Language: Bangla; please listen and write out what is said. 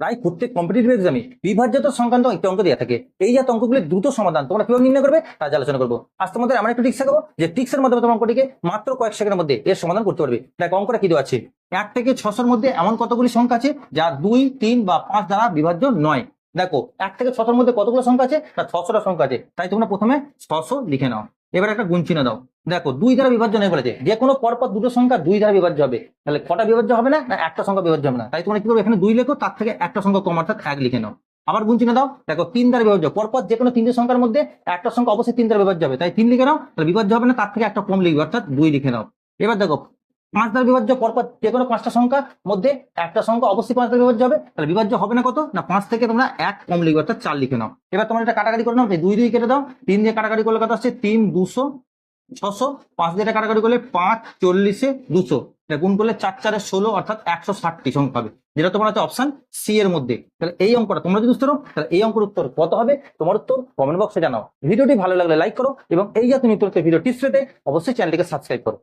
প্রায় প্রত্যেক কম্পিটিটিভ এক্সামে বিভাজ্যত সংক্রান্ত একটি অঙ্ক দেওয়া থাকে। এই জাতীয় অঙ্কগুলির দ্রুত সমাধান তোমরা কীভাবে নির্ণয় করবে তার আলোচনা করব। আজ তোমাদের আমরা একটু টিক্স দেখাবো যে টিক্সের মাধ্যমে তোমার অঙ্কটিকে মাত্র কয়েক সেকেন্ডের মধ্যে এর সমাধান করতে পারবে। দেখ, অঙ্কটা কি দেওয়া আছে? এক থেকে ছশোর মধ্যে এমন কতগুলি সংখ্যা আছে যা দুই, তিন বা পাঁচ দ্বারা বিভাজ্য নয়? দেখো, এক থেকে ছশোর মধ্যে কতগুলো সংখ্যা আছে? না ছশোটা সংখ্যা আছে। তাই তোমরা প্রথমে ছশো লিখে নাও। এবার একটা গুণ চিহ্ন দাও। দেখো, দুই দ্বারা বিভাজ্য নেই বলেছে। যে কোনো পরপর দুটো সংখ্যা দুই দ্বারা বিভাজ্য হবে। তাহলে কটা বিভাজ্য হবে না না একটা সংখ্যা বিভাজ্য হবে না? তাই তোমরা কি করবে? এখানে দুই লেখো, তার থেকে একটা সংখ্যা কম, অর্থাৎ এক লিখে নাও। আবার গুণ চিহ্ন দাও। দেখো, তিন দ্বারা বিভাজ্য। পরপর যে কোনো তিনটে সংখ্যার মধ্যে একটা সংখ্যা অবশ্যই তিন দ্বারা বিভাজ্য হবে। তাই তিন লিখে নাও, তাহলে বিভাজ্য হবে না, তার থেকে একটা কম লিখবে, অর্থাৎ দুই লিখে নাও। এবার দেখো পাঁচ দ্বারা বিভাজ্য, পরপর যে কোনো পাঁচটা সংখ্যা মধ্যে একটা সংখ্যা অবশ্যই পাঁচ দ্বারা বিভাজ্য হবে। তাহলে বিভাজ্য হবে না কত? না, পাঁচ থেকে তোমরা এক কম লিখবে, অর্থাৎ চার লিখে নাও। এবার তোমরা এটা কাটাকাটি করে নাও দুই দুই কেটে দাও। তিন দিয়ে কাটাকাটি করলে কত আসছে? তিন, দুশো, ছশো। পাঁচ দিয়ে কাটাকাটি করলে পাঁচ, চল্লিশে দুশো। এটা গুণ করলে চার, চারে ষোলো, অর্থাৎ একশো ষাটটি সংখ্যা হবে। যেটা তোমার হচ্ছে অপশন সি এর মধ্যে। তাহলে এই অঙ্কটা তোমরা যদি উত্তর, তাহলে এই অঙ্কের উত্তর কত হবে? তোমার উত্তর কমেন্ট বক্সে জানাও। ভিডিওটি ভালো লাগলে লাইক করো এবং এই জাতীয় নতুন ভিডিও টিপস পেতে অবশ্যই চ্যানেলটিকে সাবস্ক্রাইব করো।